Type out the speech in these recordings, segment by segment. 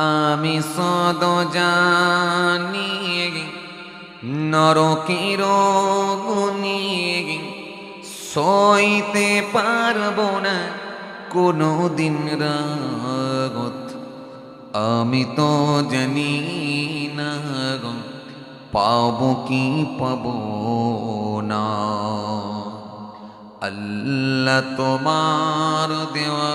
আমি সদ জানি নরকের গুনি সইতে পারব না। কোনো দিন রাগত আমি তো জানি না পাবো কি পাবো না। আল্লাহ তোমার দেওয়া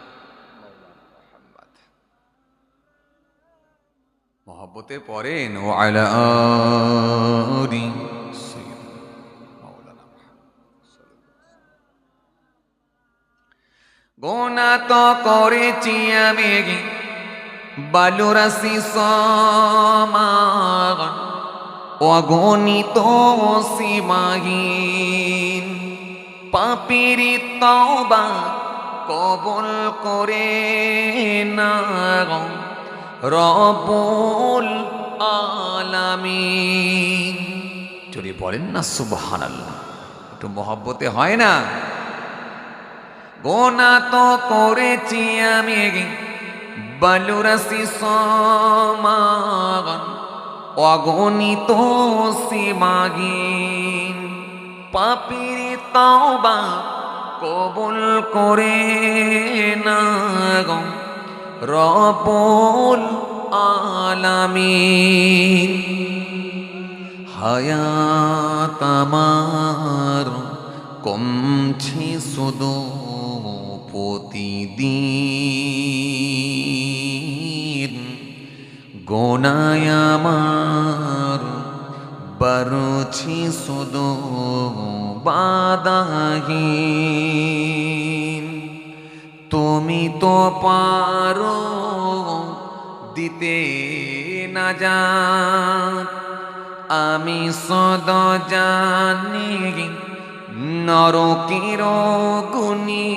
মহব্বতে পড়েন, ও গোনা তো করেছি আমি বালুরাশি সমাগন অগণিত সীমাহীন। পাপিরি তবা কবল করে না রবুল আলামিন। যদি বলেন না, সুবহানাল্লাহ, একটু মহব্বতে হয় না? গোনা তো করেছি আমি, বালুরাশি সমাগন অগণিত সীমাগীন পাপির তাওবা কবুল করে না গো রবুল আলামিন। হায়াত আমার কমছে শুধু প্রতিদিন। গোনায় আমার বারছি শুধু বাদাহীন। তুমি তো পারো দিতে না যা আমি সদ জানি নরকের গুনি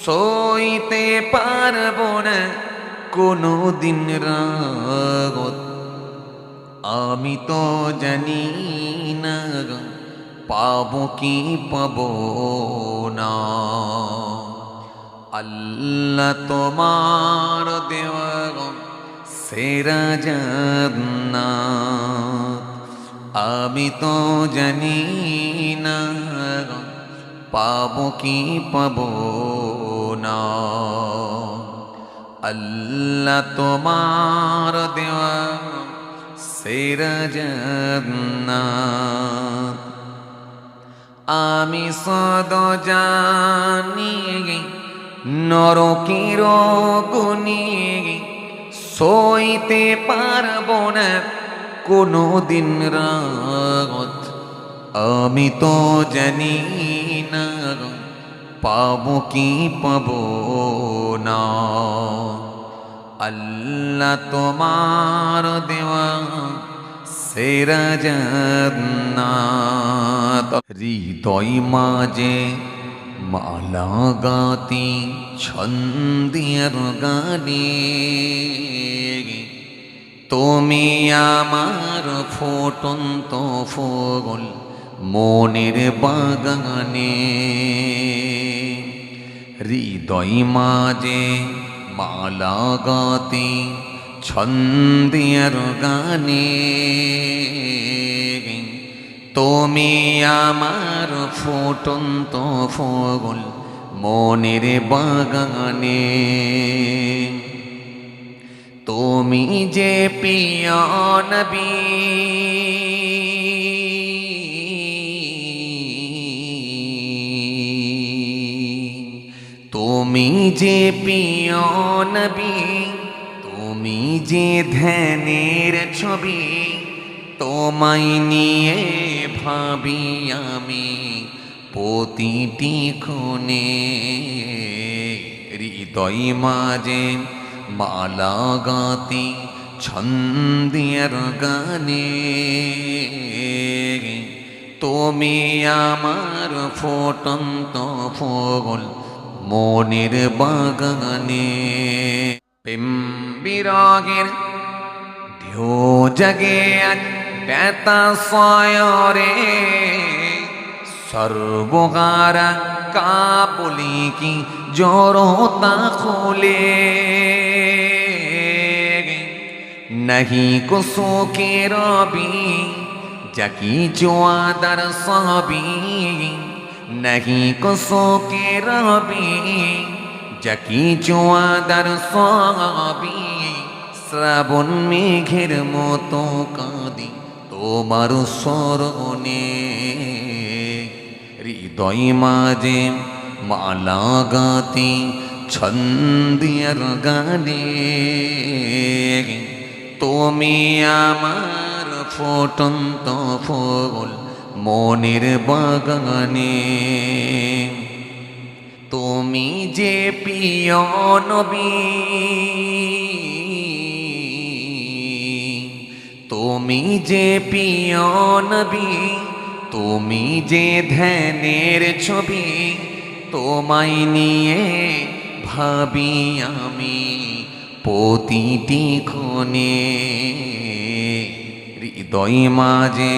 সইতে পারব না কোনো দিন রাগত। আমি তো জানি না পাবো কি পাবো না। আল্লাহ তোমার দেওয়া সেরা জান্নাত। আমি তো জানি না পাবো কি পাবো না। আল্লাহ তোমার দেওয়া সেরা জান্নাত। আমি সদ জানি নরকের গুনি সইতে পারব না কোনো দিন রাগত আমি তো জানি না পাবো কি পাবো না। আল্লাহ তোমার দেওয়া সেরা জান্নাত। হৃদয় মাঝে মালা গাতি ছন্দের গানে, তুমি আমার ফোটন্ত ফুল মনের বাগানে। হৃদয় মাঝে মালা গাতি ছন্দের গানে তুমি আমার ফুটন্ত ফুল মনের বাগানে। তুমি যে পিয়া নবী। তুমি যে পিয়া তুমি যে ধ্যানের ছবি। তোমায় নিয়ে ভাবি আমি প্রতিটি ক্ষণে। হৃদয় মাঝে মালা গাতি ছন্দিয়ার গানে। তুমি আমার ফোটন্ত ফুল মনের বাগানে। প্রেম বিরাগের ঢেউ জাগে আজ ব্যথা সয়রে সর্বহারা কাপলি কি জড়তা খোলে। নাহি কোসো কে রবি যাকি জোয়াদার সবি। নাহি কোসো কে রবি যাকি জোয়াদার সবি। শ্রাবণ মেঘের মতো কাঁদি। তোমার স্মরণে হৃদয় মাঝে মালা গাতি ছন্দিয়ার গানে। তুমি আমার ফোটন্ত ফুল মনের বাগানে। তুমি যে প্রিয় নবী তুমি যে প্রিয় নবী, তুমি যে ধ্যানের ছবি, তোমায় নিয়ে ভাবি আমি প্রতিটি ক্ষণে। হৃদয় মাঝে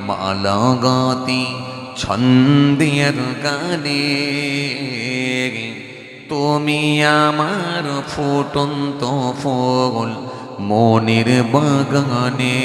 মালা গাতি ছন্দের গানে। তুমি আমার ফুটন্ত ফুল মনের বাগানে